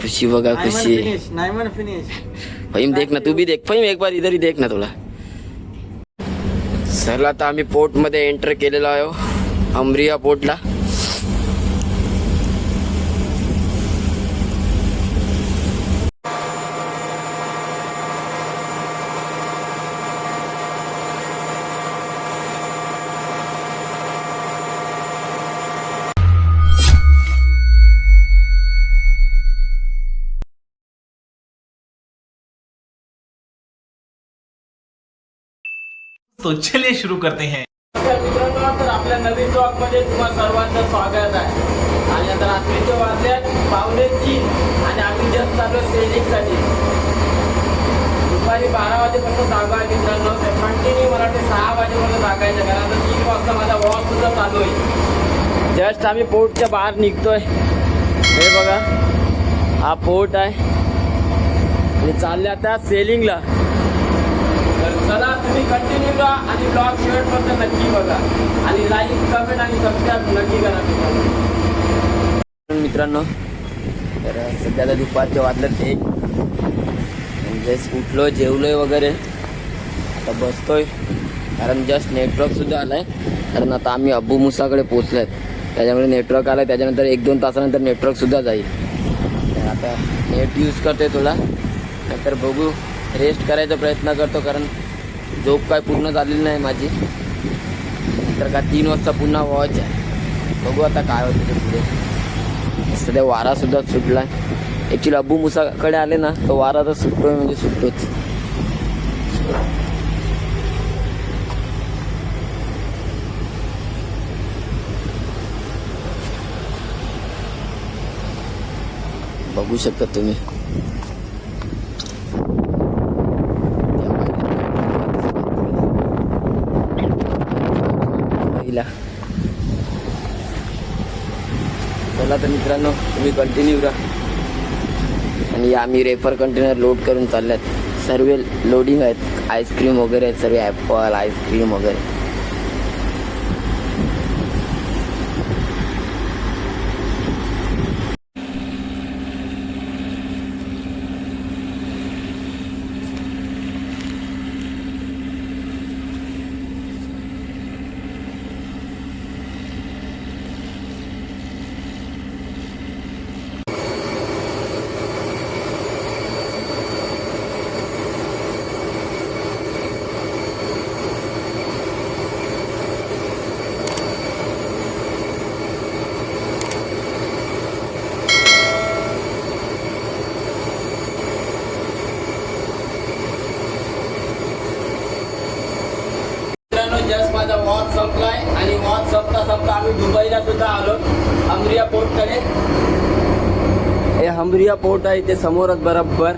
खुशी बघा खुशी. फिनिश नाही म्हण फिनिश. फहीम देख ना तू भी देख. फहीम एक बार इधर ही देख ना तुला. चला आता आम्ही पोर्टमध्ये एंटर केलेलो आहे अमरिया पोर्टला. तो चलिए शुरू करते हैं। मित्रांनो तर आपल्या नवीन ब्लॉगमध्ये तुम्हाला सर्वांचं स्वागत आहे. आणि आता रात्रीचे वाजल्यात पावले तीन आणि आम्ही जस्ट चालू सेलिंगसाठी दुपारी बारा वाजेपासून जागा आहे मित्रांनो. तर कंटिन्यू मला वाटते सहा वाजेपर्यंत जागायचं कारण आता तीन वाजता माझा वॉक सुद्धा चालू आहे. जस्ट आम्ही पोर्टच्या बाहेर निघतोय. हे बघा हा पोर्ट आहे. चालले आता सेलिंगला तर चला तुम्ही कंटिन्यू राहा आणि ब्लॉग शेवटपर्यंत नक्की बघा. आणि लाईक कमेंट आणि सबस्क्राईब नक्की करा मित्रांनो. तर सध्या तर दुपारचे वाजलं ते. जस्ट उठलो जेवलोय वगैरे. आता बसतोय. कारण जस्ट नेटवर्क सुद्धा आलाय. कारण आता आम्ही अब्बू मुसाकडे पोचलोय त्याच्यामुळे नेटवर्क आलाय. त्याच्यानंतर एक दोन तासानंतर नेटवर्क सुद्धा जाईल. तर आता नेट यूज करतोय तुला नंतर बघू. रेस्ट करायचा प्रयत्न करतो. कारण झोप काय पूर्ण झालेली नाही माझी. तर का तीन वाजता पुन्हा वॉच आहे बघू आता काय होतं ते पुढे. सध्या वारासुद्धा सुटला आहे ॲक्च्युली अब्बू मुसाकडे आले ना तर वारा तर सुटतोय म्हणजे सुटतोच. बघू शकता तुम्ही. चला तर मित्रांनो तुम्ही कंटिन्यू राहा आणि आम्ही रेफर कंटेनर लोड करून चालल्यात. सर्व लोडिंग आहेत आईस्क्रीम वगैरे आहेत सर्व ॲपल आईस्क्रीम वगैरे मित्रांनो जस्ट माझा वॉच संपलाय आणि वॉच सप्ताह संपता आम्ही दुबईला सुद्धा आलो. हमरिया पोर्टकडे हे हमरिया पोर्ट आहे ते समोरच बरोबर.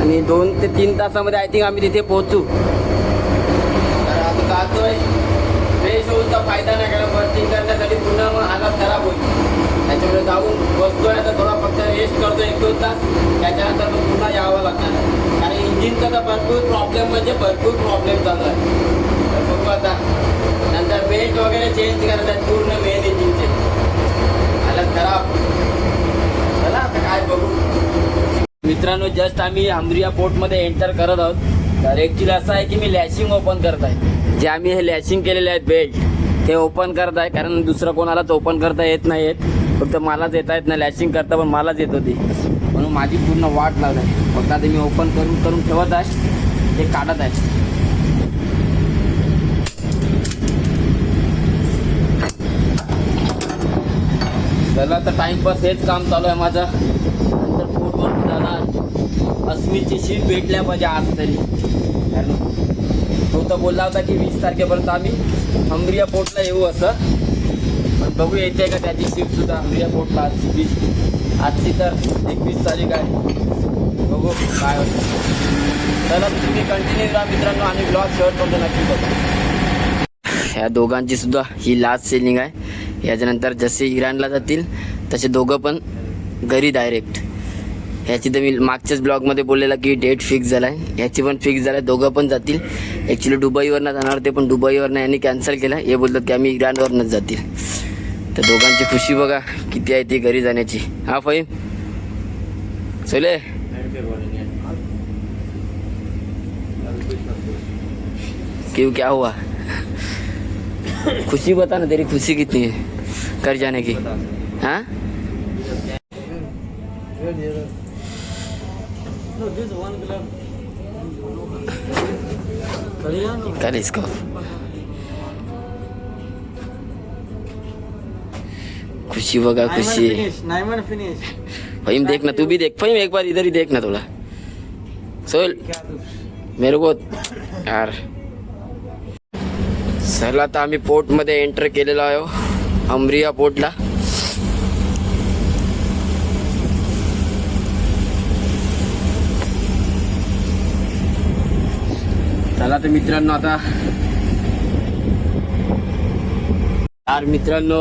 आणि दोन ते तीन तासामध्ये आय थिंक आम्ही तिथे पोहोचू. तर आता जातोय. फ्रेश होऊन तर फायदा नाही कारण बर्थिंग करण्यासाठी पुन्हा मग हालत खराब होईल. त्याच्यामुळे जाऊन बसतोय आता थोडा फक्त रेस्ट करतो एक दोन तास. त्याच्यानंतर मग पुन्हा यावं लागणार कारण इंजिनचा तर भरपूर प्रॉब्लेम म्हणजे भरपूर प्रॉब्लेम चालू आहे. बघू आता. बेल्ट वगैरे चेंज करत पूर्ण मेन इंजिनचे खराब. चला आता काय बघू. मित्रांनो जस्ट आम्ही हमरिया पोर्टमध्ये एंटर करत आहोत. तर ॲक्च्युली असं आहे की मी लॅशिंग ओपन करत आहे जे आम्ही हे लॅशिंग केलेले आहेत बेल्ट ते ओपन करत आहे कारण दुसरं कोणालाच ओपन करता येत नाही आहेत फक्त मलाच येता येत नाही लॅशिंग करता पण मलाच येत होती. म्हणून माझी पूर्ण वाट लागत आहे फक्त आता मी ओपन करून करून ठेवत आहे. ते काढत आहे. चला तर टाइमपास हेच काम चालू आहे माझं. नंतर पोटवरती जाणार अस्मितची शीट भेटल्या पाहिजे आज तरी. कारण तो तर बोलला होता की वीस तारखेपर्यंत आम्ही हंबरिया पोर्टला येऊ असं. पण बघू येते का त्याची सीट सुद्धा पोर्टला आजची वीस. आजची तर एकवीस तारीख आहे. बघू काय होतं. चला तुम्ही कंटिन्यू राहा मित्रांनो. आणि ब्लॉग शर्ट करतो नक्की बघा. ह्या दोघांची सुद्धा ही लास्ट सेलिंग आहे. याच्यानंतर जसे इराणला जातील तसे दोघं पण घरी डायरेक्ट ह्याची तर मी मागच्याच ब्लॉगमध्ये बोललेला की डेट फिक्स झाला आहे ह्याची पण फिक्स झाला आहे दोघं पण जातील. ॲक्च्युली दुबईवरनं जाणार ते पण दुबईवरनं यांनी कॅन्सल केलं. हे बोलतात की आम्ही इराणवरनंच जातील. तर दोघांची खुशी बघा किती आहे ती घरी जाण्याची. हा फहीम. चले क्यों क्या हुआ? खुशी बता ना तेरी खुशी कितनी है? कर जाने की. हाँ? कर इसको खुशी बघा खुशी. फहीम देख ना तू भी देख. फहीम एक बार इधर ही देख ना थोड़ा सोल मेरे को यार. चला आता आम्ही पोर्टमध्ये एंटर केलेलो आहे अमरिया पोर्टला चला तर मित्रांनो आता यार मित्रांनो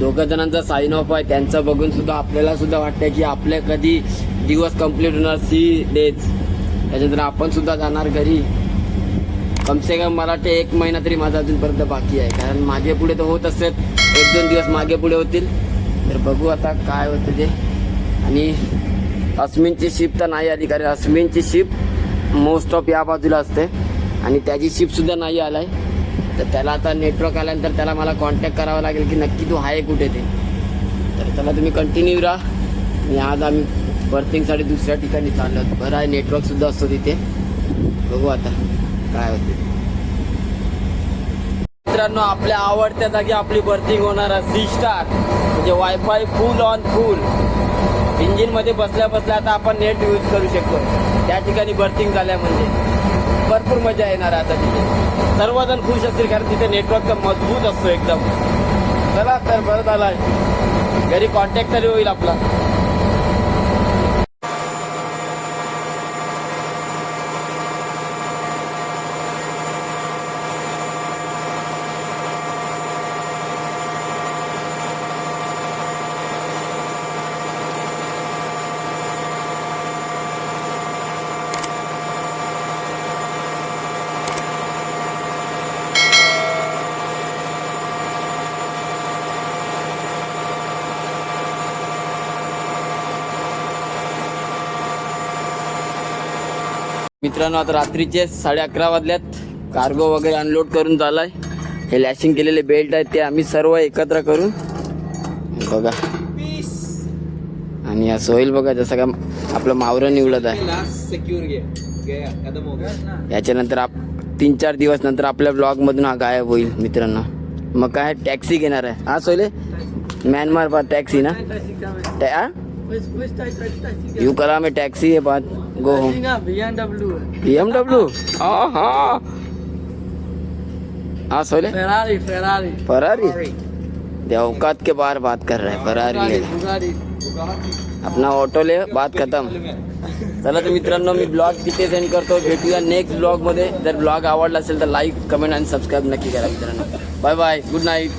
दोघं जणांचा साईन ऑफ आहे. त्यांचं बघून सुद्धा आपल्याला सुद्धा वाटतंय की आपले कधी दिवस कंप्लीट होणार सी डेज त्याच्यानंतर आपण सुद्धा जाणार घरी. कमसे कम मला वाटते एक महिना तरी माझा अजूनपर्यंत बाकी आहे. कारण मागे पुढे तर होत असत एक दोन दिवस मागे पुढे होतील. तर बघू आता काय होतं ते. आणि अस्मिनची शिप तर नाही आली कारण अस्मिनची शिप मोस्ट ऑफ या बाजूला असते. आणि त्याची शिपसुद्धा नाही आलाय. तर त्याला आता नेटवर्क आल्यानंतर त्याला मला कॉन्टॅक्ट करावा लागेल की नक्की तू आहे कुठे ते. तर त्याला तुम्ही कंटिन्यू राहा. आणि आज आम्ही बर्थिंगसाठी दुसऱ्या ठिकाणी चाललो बरं आहे नेटवर्कसुद्धा असतो तिथे. बघू आता काय होते. मित्रांनो आपल्या आवडत्या जागी आपली बर्थिंग होणार सी स्टार म्हणजे वायफाय फुल ऑन फुल इंजिनमध्ये बसल्या बसल्या आता आपण नेट यूज करू शकतो. त्या ठिकाणी बर्थिंग झाल्या म्हणजे. भरपूर मजा येणार आहे आता तिथे. सर्वजण खुश असतील कारण तिथे नेटवर्क मजबूत असतो एकदम. चला तर बरं झालाय घरी कॉन्टॅक्ट तरी होईल आपला. मित्रांनो आता रात्रीचे साडे अकरा वाजल्यात. कार्गो वगैरे अनलोड करून झालाय हे लॅशिंग केलेले बेल्ट आहेत ते आम्ही सर्व एकत्र करून बघा. आणि हा सोईल बघा जसं का आपलं मावरं निवडत आहे. याच्यानंतर आप तीन चार दिवस नंतर आपल्या ब्लॉग मधून हा गायब होईल मित्रांनो. मग काय टॅक्सी घेणार आहे. हा सोयले म्यानमार टॅक्सी ना. यू करा में टॅक्सी है बात गो होम। BMW हाँ। हाँ हाँ सोले। फेरारी फेरारी फरारी दे औकात के बाहर बात कर रहे हैं फरारी ले अपना ऑटो ले बात खतम। चला तर मित्रांनो मी ब्लॉग तिथे सेंड करतो भेटूया नेक्स्ट ब्लॉग मध्ये। जर ब्लॉग आवडला असेल तर लाईक कमेंट आणि सबस्क्राईब नक्की करा मित्रांनो। Bye bye good night